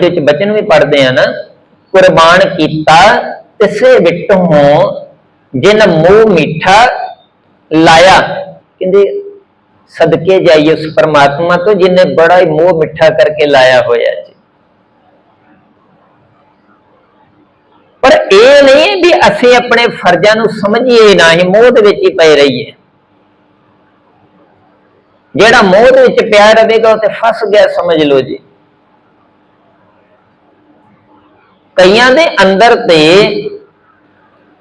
ਵਿੱਚ ਬਚਨ ਵੀ ਪੜ੍ਹਦੇ ਆ ਨਾ, ਕੁਰਬਾਨ ਕੀਤਾ ਤਿਸੇ ਵਿਟੋਂ ਜਿਨ ਮੂੰਹ ਮਿੱਠਾ ਲਾਇਆ। ਕਹਿੰਦੇ, ਸਦਕੇ ਜਾਈਏ ਉਸ ਪਰਮਾਤਮਾ ਤੋਂ ਜਿਨੇ ਬੜਾ ਹੀ ਮੂੰਹ ਮਿੱਠਾ ਕਰਕੇ ਲਾਇਆ ਹੋਇਆ ਜੀ। ਪਰ ਇਹ ਨਹੀਂ ਵੀ ਅਸੀਂ ਆਪਣੇ ਫਰਜ਼ਾਂ ਨੂੰ ਸਮਝੀਏ ਨਾ ਹੀ ਮੋਹ ਦੇ ਵਿੱਚ ਹੀ ਪਏ ਰਹੀਏ। ਜਿਹੜਾ ਮੋਹ ਦੇ ਵਿੱਚ ਪਿਆ ਰਹੇਗਾ, ਉਹ ਤੇ ਫਸ ਗਿਆ, ਸਮਝ ਲਓ ਜੀ। ਕਈਆਂ ਦੇ ਅੰਦਰ ਤੇ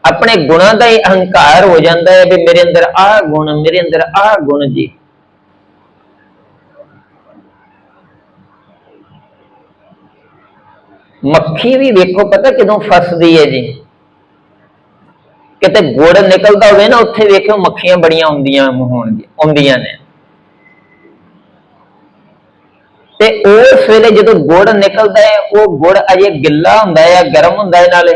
ਆਪਣੇ ਗੁਣਾਂ ਦਾ ਹੀ ਅਹੰਕਾਰ ਹੋ ਜਾਂਦਾ ਹੈ ਵੀ ਮੇਰੇ ਅੰਦਰ ਆਹ ਗੁਣ, ਮੇਰੇ ਅੰਦਰ ਆਹ ਗੁਣ ਜੀ। ਮੱਖੀ ਵੀ ਵੇਖੋ, ਪਤਾ ਕਿਦੋਂ ਫਸਦੀ ਹੈ ਜੀ? ਕਿਤੇ ਗੁੜ ਨਿਕਲਦਾ ਹੋਵੇ ਨਾ, ਉੱਥੇ ਵੇਖਿਓ ਮੱਖੀਆਂ ਬੜੀਆਂ ਹੁੰਦੀਆਂ ਹੋਣਗੀਆਂ ਆਉਂਦੀਆਂ ਨੇ। ਤੇ ਉਸ ਵੇਲੇ ਜਦੋਂ ਗੁੜ ਨਿਕਲਦਾ ਹੈ, ਉਹ ਗੁੜ ਅਜੇ ਗਿੱਲਾ ਹੁੰਦਾ ਹੈ ਗਰਮ ਹੁੰਦਾ ਹੈ ਨਾਲੇ?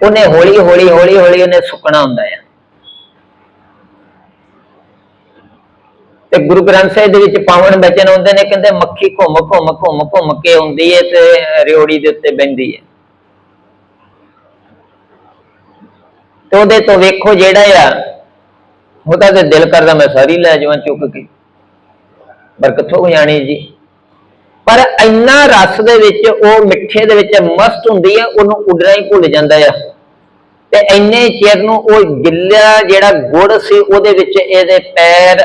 ਉਹਨੇ ਹੌਲੀ ਹੌਲੀ ਹੌਲੀ ਹੌਲੀ ਉਹਨੇ ਸੁੱਕਣਾ ਹੁੰਦਾ ਹੈ। ਤੇ ਗੁਰੂ ਗ੍ਰੰਥ ਸਾਹਿਬ ਦੇ ਵਿੱਚ ਪਾਵਨ ਬਚਨ ਹੁੰਦੇ ਨੇ, ਕਹਿੰਦੇ ਮੱਖੀ ਘੁੰਮ ਘੁੰਮ ਘੁੰਮ ਘੁੰਮ ਕੇ ਹੁੰਦੀ ਹੈ ਤੇ ਰਿਓੜੀ ਦੇ ਉੱਤੇ ਬੈੰਦੀ ਹੈ। ਤੇ ਉਹਦੇ ਤੋਂ ਵੇਖੋ ਜਿਹੜਾ ਆ, ਉਹਦਾ ਤੇ ਦਿਲ ਕਰਦਾ ਮੈਂ ਸਾਰੀ ਲੈ ਜਾਵਾਂ ਚੁੱਕ ਕੇ। ਬਰਕਤ ਹੋ ਜਾਣੀ ਜੀ। ਪਰ ਇੰਨਾ ਰਸ ਦੇ ਵਿੱਚ, ਉਹ ਮਿੱਠੇ ਦੇ ਵਿੱਚ ਮਸਤ ਹੁੰਦੀ ਹੈ ਉਹਨੂੰ ਉਡਣਾ ਹੀ ਭੁੱਲ ਜਾਂਦਾ ਆ। ਤੇ ਇੰਨੇ ਚਿਰ ਨੂੰ ਉਹ ਗਿੱਲਾ ਜਿਹੜਾ ਗੁੜ ਸੀ, ਉਹਦੇ ਵਿੱਚ ਇਹਦੇ ਪੈਰ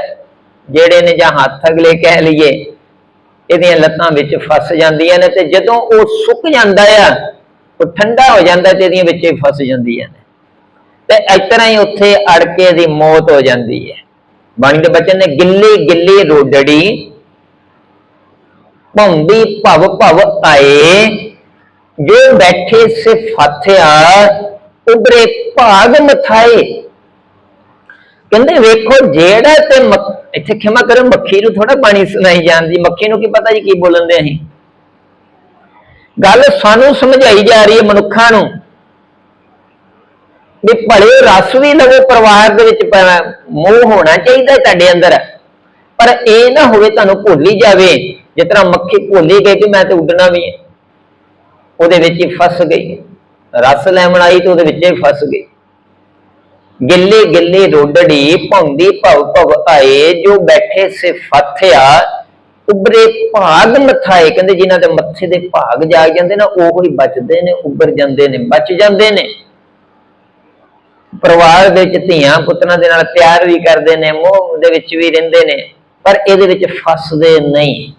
ਜਿਹੜੇ ਨੇ ਜਾਂ ਹੱਥ ਅਗਲੇ ਕਹਿ ਲਈਏ, ਇਹਦੀਆਂ ਲੱਤਾਂ ਵਿੱਚ ਫਸ ਜਾਂਦੀਆਂ ਨੇ ਤੇ ਜਦੋਂ ਉਹ ਸੁੱਕ ਜਾਂਦਾ ਆ, ਉਹ ਠੰਡਾ ਹੋ ਜਾਂਦਾ ਤੇ ਇਹਦੀਆਂ ਵਿੱਚ ਫਸ ਜਾਂਦੀਆਂ ਨੇ। ਤੇ ਇਸ ਤਰ੍ਹਾਂ ਹੀ ਉੱਥੇ ਅੜ ਕੇ ਦੀ ਮੌਤ ਹੋ ਜਾਂਦੀ ਹੈ। ਬਾਣੀ ਦੇ ਬਚਨ ਨੇ ਗਿੱਲੀ ਗਿੱਲੀ ਰੋਡੜੀ ਭੰਬੀ ਭਵ ਭਵ ਆਏ। ਜੋ ਬੈਠੇ ਸੇ ਉਬਰੇ ਭਾਗ ਮਥਾਏ। ਕਹਿੰਦੇ ਵੇਖੋ ਜਿਹੜਾ ਤੇ ਮੱਖ- ਇੱਥੇ ਖਿਮਾ ਕਰੋ, ਮੱਖੀ ਨੂੰ ਥੋੜਾ ਪਾਣੀ ਸੁਣਾਈ ਜਾਂਦੀ ਮੱਖੀ ਨੂੰ ਕੀ ਪਤਾ ਜੀ ਕੀ ਬੋਲਣ ਦੇ ਅਸੀਂ? ਗੱਲ ਸਾਨੂੰ ਸਮਝਾਈ ਜਾ ਰਹੀ ਹੈ ਮਨੁੱਖਾਂ ਨੂੰ। ਵੀ ਭਲੇ ਰਸ ਵੀ ਲਵੇ ਪਰਿਵਾਰ ਦੇ ਵਿੱਚ ਪ- ਮੋਹ ਹੋਣਾ ਚਾਹੀਦਾ ਤੁਹਾਡੇ ਅੰਦਰ। ਪਰ ਇਹ ਨਾ ਹੋਵੇ ਤੁਹਾਨੂੰ ਭੁੱਲ ਜਾਵੇ। ਜਿਸ ਤਰ੍ਹਾਂ ਮੱਖੀ ਭੁੱਲ ਗਈ ਕਿ ਮੈਂ ਤੇ ਉੱਡਣਾ ਵੀ ਹੈ। ਉਹਦੇ ਵਿੱਚ ਹੀ ਫਸ ਗਈ। ਰਸ ਲੈਣ ਆਈ ਤੇ ਉਹਦੇ ਵਿੱਚ ਹੀ ਫਸ ਗਈ। ਗਿੱਲੀ ਗਿੱਲੀ ਰੋਡੜੀ ਭੌਂਦੀ ਭਵ ਭਵ ਆਏ, ਜੋ ਬੈਠੇ ਸੇ ਫਾਥਿਆ ਉਬਰੇ ਭਾਗ ਮਥਾਏ। ਕਹਿੰਦੇ ਜਿਨ੍ਹਾਂ ਦੇ ਮੱਥੇ ਦੇ ਭਾਗ ਜਾਗ ਜਾਂਦੇ ਨਾ, ਉਹ ਹੀ ਬਚਦੇ ਨੇ, ਉੱਭਰ ਜਾਂਦੇ ਨੇ, ਬਚ ਜਾਂਦੇ ਨੇ। ਪਰਿਵਾਰ ਵਿੱਚ ਧੀਆਂ ਪੁੱਤਰਾਂ ਦੇ ਨਾਲ ਪਿਆਰ ਵੀ ਕਰਦੇ ਨੇ, ਮੋਹ ਦੇ ਵਿੱਚ ਵੀ ਰਹਿੰਦੇ ਨੇ, ਪਰ ਇਹਦੇ ਵਿੱਚ ਫਸਦੇ ਨਹੀਂ।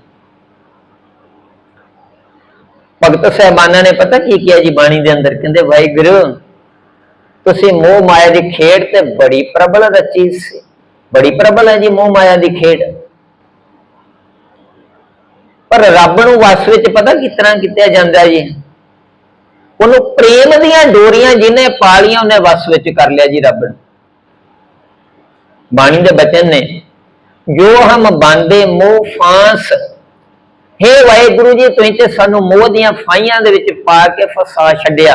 ਭਗਤ ਸਾਹਿਬਾਨਾਂ ਨੇ ਪਤਾ ਕੀ ਕਿਹਾ ਜੀ ਬਾਣੀ ਦੇ ਅੰਦਰ? ਕਹਿੰਦੇ, ਵਾਹਿਗੁਰੂ, ਤੁਸੀਂ ਮੋਹ ਮਾਇਆ ਦੀ ਖੇਡ ਤੇ ਬੜੀ ਪ੍ਰਬਲ ਰਚੀ ਸੀ। ਬੜੀ ਪ੍ਰਬਲ ਹੈ ਜੀ ਮੋਹ ਮਾਇਆ ਦੀ ਖੇਡ। ਪਰ ਰੱਬ ਨੂੰ ਵਸ ਵਿੱਚ ਪਤਾ ਕਿਸ ਤਰ੍ਹਾਂ ਕੀਤਾ ਜਾਂਦਾ ਜੀ? ਉਹਨੂੰ ਪ੍ਰੇਮ ਦੀਆਂ ਡੋਰੀਆਂ ਜਿਹਨੇ ਪਾਲੀਆਂ, ਉਹਨੇ ਵਸ ਵਿੱਚ ਕਰ ਲਿਆ ਜੀ ਰੱਬ ਨੂੰ। ਬਾਣੀ ਦੇ ਬਚਨ ਨੇ, ਜੋ ਹਮ ਬਾਂਦੇ ਮੋਹ ਫਾਂਸ, ਹੇ ਵਾਹਿਗੁਰੂ ਜੀ, ਤੁਸੀਂ ਤੇ ਸਾਨੂੰ ਮੋਹ ਦੀਆਂ ਫਾਈਆਂ ਦੇ ਵਿੱਚ ਪਾ ਕੇ ਫਸਾ ਛੱਡਿਆ।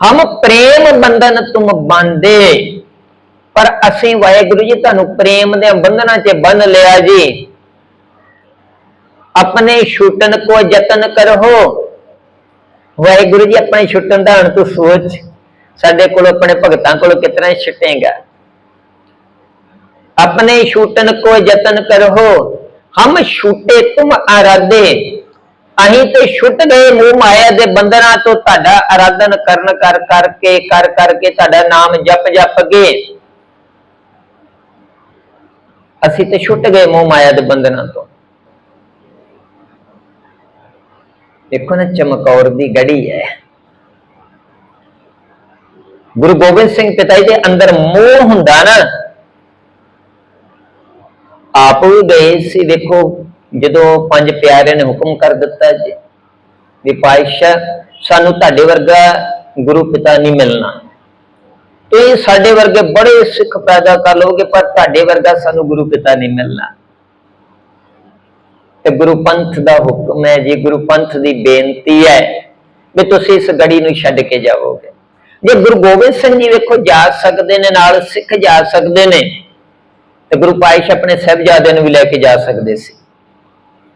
ਹਮ ਪ੍ਰੇਮ ਬੰਧਨ ਤੁਮ ਬਾਂਦੇ, ਪਰ ਅਸੀਂ ਵਾਹਿਗੁਰੂ ਜੀ, ਤੁਹਾਨੂੰ ਪ੍ਰੇਮ ਦੇ ਬੰਧਨਾਂ 'ਚ ਬੰਨ ਲਿਆ ਜੀ। ਆਪਣੇ ਛੁੱਟਣ ਕੋ ਯਤਨ ਕਰੋ ਵਾਹਿਗੁਰੂ ਜੀ, ਆਪਣੇ ਛੁੱਟਣ ਦਾ ਹਣ ਤੂੰ ਸੋਚ। ਸਾਡੇ ਕੋਲ ਆਪਣੇ ਭਗਤਾਂ ਕੋਲ ਕਿਤਨਾ ਛੁੱਟੇਗਾ। ਆਪਣੇ ਛੁੱਟਣ ਕੋ ਯਤਨ ਕਰੋ। ਹਮ ਛੁੱਟੇ ਤੁਮ ਆਰਾਧੇ। ਅਸੀਂ ਤੇ ਛੁੱਟ ਗਏ ਮੂੰਹ ਮਾਇਆ ਦੇ ਬੰਧਨਾਂ ਤੋਂ ਤੁਹਾਡਾ ਆਰਾਧਨ ਕਰਨ ਕਰ ਕਰਕੇ ਕਰ ਕਰਕੇ ਤੁਹਾਡਾ ਨਾਮ ਜਪ ਜਪ ਕੇ ਅਸੀਂ ਤੇ ਛੁੱਟ ਗਏ ਮੂੰਹ ਮਾਇਆ ਦੇ ਬੰਧਨਾਂ ਤੋਂ। ਦੇਖੋ ਨਾ ਚਮਕੌਰ ਦੀ ਗੜੀ ਹੈ। ਗੁਰੂ ਗੋਬਿੰਦ ਸਿੰਘ ਪਿਤਾ ਜੀ ਦੇ ਅੰਦਰ ਮੋਹ ਹੁੰਦਾ ਨਾ। ਆਪ ਵੀ ਗਏ ਸੀ, ਦੇਖੋ, ਜਦੋਂ ਪੰਜ ਪਿਆਰਿਆਂ ਨੇ ਹੁਕਮ ਕਰ ਦਿੱਤਾ ਜੀ ਵੀ ਪਾਤਸ਼ਾਹ, ਸਾਨੂੰ ਤੁਹਾਡੇ ਵਰਗਾ ਗੁਰੂ ਪਿਤਾ ਨਹੀਂ ਮਿਲਣਾ। ਤੁਸੀਂ ਸਾਡੇ ਵਰਗੇ ਬੜੇ ਸਿੱਖ ਪੈਦਾ ਕਰ ਲਓਗੇ ਪਰ ਤੁਹਾਡੇ ਵਰਗਾ ਸਾਨੂੰ ਗੁਰੂ ਪਿਤਾ ਨਹੀਂ ਮਿਲਣਾ। ਤੇ ਗੁਰੂ ਪੰਥ ਦਾ ਹੁਕਮ ਹੈ ਜੀ, ਗੁਰੂ ਪੰਥ ਦੀ ਬੇਨਤੀ ਹੈ ਵੀ ਤੁਸੀਂ ਇਸ ਗੜੀ ਨੂੰ ਛੱਡ ਕੇ ਜਾਵੋਗੇ। ਜੇ ਗੁਰੂ ਗੋਬਿੰਦ ਸਿੰਘ ਜੀ ਵੇਖੋ ਜਾ ਸਕਦੇ ਨੇ, ਨਾਲ ਸਿੱਖ ਜਾ ਸਕਦੇ ਨੇ, ਤੇ ਗੁਰੂ ਪਾਤਸ਼ਾਹ ਆਪਣੇ ਸਹਿਬਜ਼ਾਦਿਆਂ ਨੂੰ ਵੀ ਲੈ ਕੇ ਜਾ ਸਕਦੇ ਸੀ।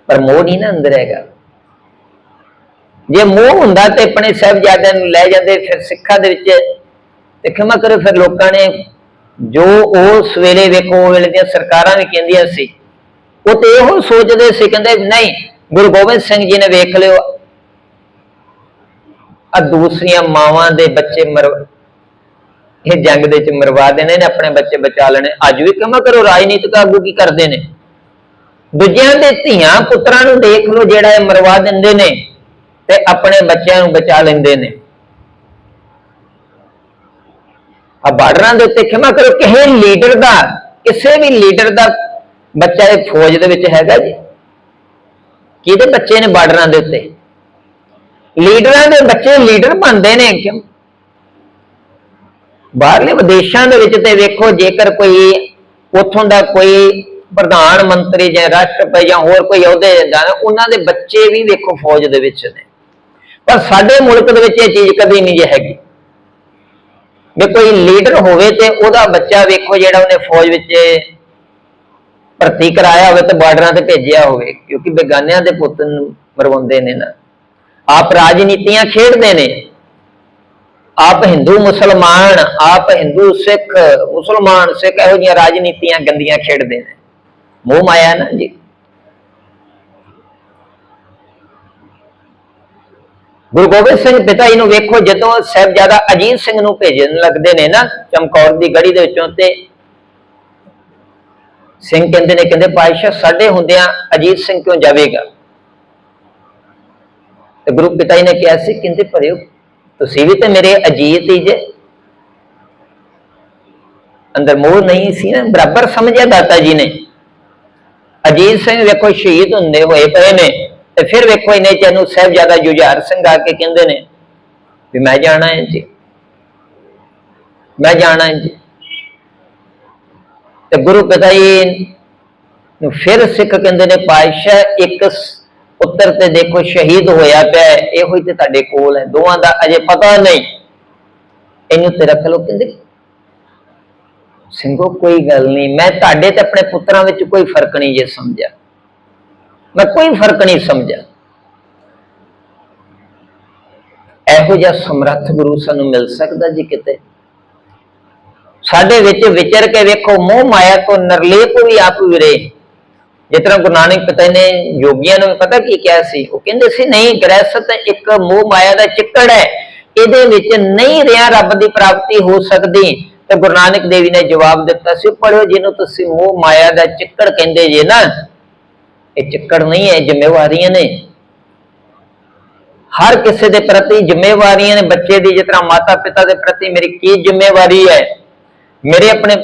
ਪਰ ਮੋਹ ਨਹੀਂ ਨਾ ਅੰਦਰ ਹੈਗਾ। ਜੇ ਮੋਹ ਹੁੰਦਾ ਤੇ ਆਪਣੇ ਸਾਹਿਬਜ਼ਾਦਿਆਂ ਨੂੰ ਲੈ ਜਾਂਦੇ, ਫਿਰ ਸਿੱਖਾਂ ਦੇ ਵਿੱਚ ਤੇ ਖਿਮਾ ਕਰੋ, ਫਿਰ ਲੋਕਾਂ ਨੇ ਜੋ ਉਸ ਵੇਲੇ ਵੇਖੋ, ਉਹ ਵੇਲੇ ਦੀਆਂ ਸਰਕਾਰਾਂ ਵੀ ਕਹਿੰਦੀਆਂ ਸੀ ਉਹ ਤੇ ਇਹੋ ਸੋਚਦੇ ਸੀ, ਕਹਿੰਦੇ ਨਹੀਂ, ਗੁਰੂ ਗੋਬਿੰਦ ਸਿੰਘ ਜੀ ਨੇ ਵੇਖ ਲਿਓ। ਆ ਦੂਸਰੀਆਂ ਮਾਵਾਂ ਦੇ ਬੱਚੇ ਮਰ, ਇਹ ਜੰਗ ਦੇ ਵਿੱਚ ਮਰਵਾ ਦੇਣੇ ਨੇ, ਆਪਣੇ ਬੱਚੇ ਬਚਾ ਲੈਣੇ। ਅੱਜ ਵੀ ਕਮਾ ਕਰੋ, ਰਾਜਨੀਤਿਕ ਆਗੂ ਕੀ ਕਰਦੇ ਨੇ? ਦੂਜਿਆਂ ਦੇ ਧੀਆਂ ਪੁੱਤਰਾਂ ਨੂੰ ਦੇਖ ਲਓ, ਜਿਹੜਾ ਇਹ ਮਰਵਾ ਦਿੰਦੇ ਨੇ ਤੇ ਆਪਣੇ ਬੱਚਿਆਂ ਨੂੰ ਬਚਾ ਲੈਂਦੇ ਨੇ। ਆ ਬਾਰਡਰਾਂ ਦੇ ਉੱਤੇ ਖਿਮਾ ਕਰੋ, ਕਿਸੇ ਲੀਡਰ ਦਾ, ਕਿਸੇ ਵੀ ਲੀਡਰ ਦਾ ਬੱਚਾ ਇਹ ਫੌਜ ਦੇ ਵਿੱਚ ਹੈਗਾ ਜੀ। ਕਿਹਦੇ ਬੱਚੇ ਨੇ ਬਾਰਡਰਾਂ ਦੇ ਉੱਤੇ? ਲੀਡਰਾਂ ਦੇ ਬੱਚੇ ਲੀਡਰ ਬਣਦੇ ਨੇ ਕਿਉਂ? ਬਾਹਰਲੇ ਵਿਦੇਸ਼ਾਂ ਦੇ ਵਿੱਚ ਤੇ ਵੇਖੋ, ਜੇਕਰ ਕੋਈ ਉੱਥੋਂ ਦਾ ਕੋਈ ਪ੍ਰਧਾਨ ਮੰਤਰੀ ਜਾਂ ਰਾਸ਼ਟਰਪਤੀ ਜਾਂ ਹੋਰ ਕੋਈ ਅਹੁਦੇ ਦਾ ਉਹਨਾਂ ਦੇ ਬੱਚੇ ਵੀ ਵੇਖੋ ਫੌਜ ਦੇ ਵਿੱਚ ਨੇ। ਪਰ ਸਾਡੇ ਮੁਲਕ ਦੇ ਵਿੱਚ ਇਹ ਚੀਜ਼ ਕਦੇ ਨਹੀਂ ਜੇ ਹੈਗੀ। ਵੀ ਕੋਈ ਲੀਡਰ ਹੋਵੇ ਤੇ ਉਹਦਾ ਬੱਚਾ ਵੇਖੋ ਜਿਹੜਾ ਉਹਨੇ ਫੌਜ ਵਿੱਚ ਭਰਤੀ ਕਰਾਇਆ ਹੋਵੇ ਤੇ ਬਾਰਡਰਾਂ ਤੇ ਭੇਜਿਆ ਹੋਵੇ, ਕਿਉਂਕਿ ਬੇਗਾਨਿਆਂ ਦੇ ਪੁੱਤ ਨੂੰ ਮਰਵਾਉਂਦੇ ਨੇ ਨਾ। ਆਪ ਰਾਜਨੀਤੀਆਂ ਖੇਡਦੇ ਨੇ। ਆਪ ਹਿੰਦੂ ਮੁਸਲਮਾਨ, ਆਪ ਹਿੰਦੂ ਸਿੱਖ, ਮੁਸਲਮਾਨ, ਸਿੱਖ ਇਹੋ ਜਿਹੀਆਂ ਰਾਜਨੀਤੀਆਂ ਗੰਦੀਆਂ ਖੇਡਦੇ ਨੇ। ਮੋਹ ਮਾਇਆ ਨਾ ਜੀ। ਗੁਰੂ ਗੋਬਿੰਦ ਸਿੰਘ ਪਿਤਾ ਜੀ ਨੂੰ ਵੇਖੋ, ਜਦੋਂ ਸਾਹਿਬਜ਼ਾਦਾ ਅਜੀਤ ਸਿੰਘ ਨੂੰ ਭੇਜਣ ਲੱਗਦੇ ਨੇ ਨਾ, ਚਮਕੌਰ ਦੀ ਗੜੀ ਦੇ ਵਿੱਚੋਂ ਤੇ ਸਿੰਘ ਕਹਿੰਦੇ ਨੇ, ਕਹਿੰਦੇ ਪਾਤਸ਼ਾਹ ਸਾਡੇ ਹੁੰਦਿਆਂ ਅਜੀਤ ਸਿੰਘ ਕਿਉਂ ਜਾਵੇਗਾ? ਤੇ ਗੁਰੂ ਪਿਤਾ ਜੀ ਨੇ ਕਿਹਾ ਸੀ, ਕਹਿੰਦੇ ਭਰਿਓ, ਤੁਸੀਂ ਵੀ ਤੇ ਮੇਰੇ ਅਜੀਤ ਹੀ ਜੇ। ਅੰਦਰ ਮੋਹ ਨਹੀਂ ਸੀ ਨਾ, ਬਰਾਬਰ ਸਮਝਿਆ ਦਾਤਾ ਜੀ ਨੇ। ਅਜੀਤ ਸਿੰਘ ਵੇਖੋ ਸ਼ਹੀਦ ਹੁੰਦੇ ਹੋਏ ਪਏ ਨੇ, ਤੇ ਫਿਰ ਵੇਖੋ ਇਹਨੇ ਚੈਨੂ ਸਾਹਿਬਜ਼ਾਦਾ ਜੁਝਾਰ ਸਿੰਘ ਆ ਕੇ ਕਹਿੰਦੇ ਨੇ, ਵੀ ਮੈਂ ਜਾਣਾ ਹੈ ਜੀ। ਮੈਂ ਜਾਣਾ ਹੈ ਜੀ। ਤੇ ਗੁਰੂ ਪਿਤਾ ਜੀ ਨੂੰ ਫਿਰ ਸਿੱਖ ਕਹਿੰਦੇ ਨੇ, ਪਾਤਸ਼ਾਹ, ਇੱਕ ਸ- ਪੁੱਤਰ ਤੇ ਦੇਖੋ ਸ਼ਹੀਦ ਹੋਇਆ ਪਿਆ ਇਹੋ ਹੀ ਤੇ ਤੁਹਾਡੇ ਕੋਲ ਹੈ। ਦੋਵਾਂ ਦਾ ਅਜੇ ਪਤਾ ਨਹੀਂ। ਇਹਨੂੰ ਤੇ ਰੱਖ ਲਓ ਕਹਿੰਦੇ। ਸਿੰਘੋ, ਕੋਈ ਗੱਲ ਨਹੀਂ। ਮੈਂ ਤੁਹਾਡੇ ਤੇ ਆਪਣੇ ਪੁੱਤਰਾਂ ਵਿੱਚ ਕੋਈ ਫ਼ਰਕ ਨਹੀਂ ਜੇ ਸਮਝਿਆ। ਮੈਂ ਕੋਈ ਫ਼ਰਕ ਨਹੀਂ ਸਮਝਿਆ। ਇਹੋ ਜਿਹਾ ਸਮਰੱਥ ਗੁਰੂ ਸਾਨੂੰ ਮਿਲ ਸਕਦਾ ਜੀ ਕਿਤੇ? ਸਾਡੇ ਵਿੱਚ ਵਿਚਰ ਕੇ ਵੇਖੋ, ਮੋਹ ਮਾਇਆ ਤੋਂ ਨਿਰਲੇਪ ਵੀ ਆਪ ਵਿਰੇ। ਜਿਸ ਤਰ੍ਹਾਂ ਗੁਰੂ ਨਾਨਕ ਪਿਤਾ ਨੇ ਯੋਗੀਆਂ ਨੂੰ ਪਤਾ ਕੀ ਕਿਹਾ ਸੀ? ਉਹ ਕਹਿੰਦੇ ਸੀ, ਨਹੀਂ ਗ੍ਰਹਿਸਤ ਇੱਕ ਮੋਹ ਮਾਇਆ ਦਾ ਚਿੱਕੜ ਹੈ। ਇਹਦੇ ਵਿੱਚ ਨਹੀਂ ਰਿਹਾ ਰੱਬ ਦੀ ਪ੍ਰਾਪਤੀ ਹੋ ਸਕਦੀ। ਤੇ ਗੁਰੂ ਨਾਨਕ ਦੇਵ ਜੀ ਨੇ ਜਵਾਬ ਦਿੱਤਾ ਸੀ ਪੜਿਓ ਜਿਹਨੂੰ ਤੁਸੀਂ ਮੋਹ ਮਾਇਆ ਦਾ ਚਿੱਕੜ ਕਹਿੰਦੇ ਜੇ ਨਾ, ਇਹ ਚਿੱਕੜ ਨਹੀਂ ਹੈ ਜ਼ਿੰਮੇਵਾਰੀਆਂ ਨੇ। ਹਰ ਕਿਸੇ ਦੇ ਪ੍ਰਤੀ ਜ਼ਿੰਮੇਵਾਰੀਆਂ ਨੇ ਬੱਚੇ ਦੀ, ਜਿਸ ਤਰ੍ਹਾਂ ਮਾਤਾ ਪਿਤਾ ਦੇ ਪ੍ਰਤੀ ਮੇਰੀ ਕੀ ਜ਼ਿੰਮੇਵਾਰੀ ਹੈ? ਮੇਰੇ ਆਪਣੇ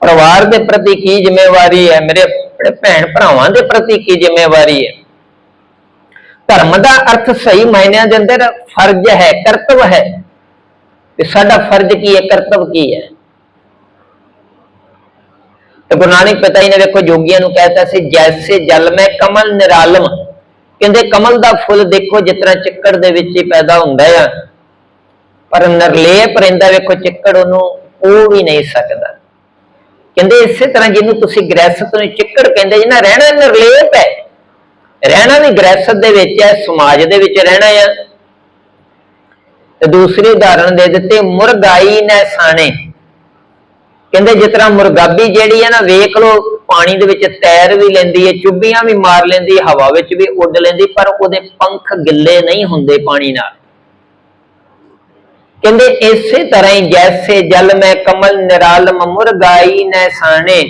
ਪਰਿਵਾਰ ਦੇ ਪ੍ਰਤੀ ਕੀ ਜ਼ਿੰਮੇਵਾਰੀ ਹੈ? ਮੇਰੇ ਆਪਣੇ ਭੈਣ ਭਰਾਵਾਂ ਦੇ ਪ੍ਰਤੀ ਕੀ ਜ਼ਿੰਮੇਵਾਰੀ ਹੈ? ਧਰਮ ਦਾ ਅਰਥ ਸਹੀ ਮਾਇਨਿਆਂ ਦੇ ਅੰਦਰ ਫਰਜ਼ ਹੈ, ਕਰਤਵ ਹੈ। ਤੇ ਸਾਡਾ ਫਰਜ਼ ਕੀ ਹੈ, ਕਰਤਵ ਕੀ ਹੈ? ਤੇ ਗੁਰੂ ਨਾਨਕ ਪਿਤਾ ਜੀ ਨੇ ਵੇਖੋ ਜੋਗੀਆਂ ਨੂੰ ਕਹਿਤਾ ਸੀ, ਜੈਸੇ ਜਲ ਮੈਂ ਕਮਲ ਨਿਰਾਲਮ। ਕਹਿੰਦੇ, ਕਮਲ ਦਾ ਫੁੱਲ ਦੇਖੋ ਜਿਸ ਤਰ੍ਹਾਂ ਚਿੱਕੜ ਦੇ ਵਿੱਚ ਹੀ ਪੈਦਾ ਹੁੰਦਾ ਆ। ਪਰ ਨਿਰਲੇਪ ਰਹਿੰਦਾ, ਵੇਖੋ ਚਿੱਕੜ ਉਹਨੂੰ ਉਹ ਵੀ ਨਹੀਂ ਸਕਦਾ। ਕਹਿੰਦੇ ਇਸੇ ਤਰ੍ਹਾਂ ਜਿਹਨੂੰ ਤੁਸੀਂ ਗ੍ਰਹਿਸਤ ਨੂੰ ਚਿੱਕੜ ਕਹਿੰਦੇ ਜੀ ਰਹਿਣਾ ਨਿਰਲੇਪ ਹੈ, ਰਹਿਣਾ ਵੀ ਗ੍ਰਹਿਸਤ ਦੇ ਵਿੱਚ ਹੈ, ਸਮਾਜ ਦੇ ਵਿੱਚ ਰਹਿਣਾ ਆ। ਤੇ ਦੂਸਰੀ ਉਦਾਹਰਣ ਦੇ ਦਿੱਤੇ, ਮੁਰਗਾਈ ਨੇ ਸਾਣੇ। ਕਹਿੰਦੇ ਜਿਸ ਤਰ੍ਹਾਂ ਮੁਰਗਾਬੀ ਜਿਹੜੀ ਹੈ ਨਾ, ਵੇਖ ਲੋ ਪਾਣੀ ਦੇ ਵਿੱਚ ਤੈਰ ਵੀ ਲੈਂਦੀ ਹੈ, ਚੁੱਭੀਆਂ ਵੀ ਮਾਰ ਲੈਂਦੀ ਹਵਾ ਵਿੱਚ ਵੀ ਉੱਡ ਲੈਂਦੀ, ਪਰ ਉਹਦੇ ਪੰਖ ਗਿੱਲੇ ਨਹੀਂ ਹੁੰਦੇ ਪਾਣੀ ਨਾਲ। ਕਹਿੰਦੇ ਇਸੇ ਤਰ੍ਹਾਂ ਹੀ ਜੈਸੇ ਜਲ ਮੈਂ ਕਮਲ ਨਿਰਾਲਮ ਮੁਰਗਾਈ ਨੈ ਸਾਣੇ।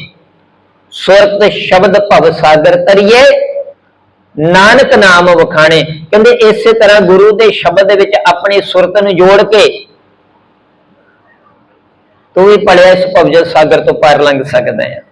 ਸੁਰਤ ਸ਼ਬਦ ਭਵ ਸਾਗਰ ਤਰੀਏ ਨਾਨਕ ਨਾਮ ਵਖਾਣੇ। ਕਹਿੰਦੇ ਇਸੇ ਤਰ੍ਹਾਂ ਗੁਰੂ ਦੇ ਸ਼ਬਦ ਦੇ ਵਿੱਚ ਆਪਣੀ ਸੁਰਤ ਨੂੰ ਜੋੜ ਕੇ ਤੂੰ ਵੀ ਭਲਿਆ ਇਸ ਭਵਜਲ ਸਾਗਰ ਤੋਂ ਪਾਰ ਲੰਘ ਸਕਦਾ ਹੈ।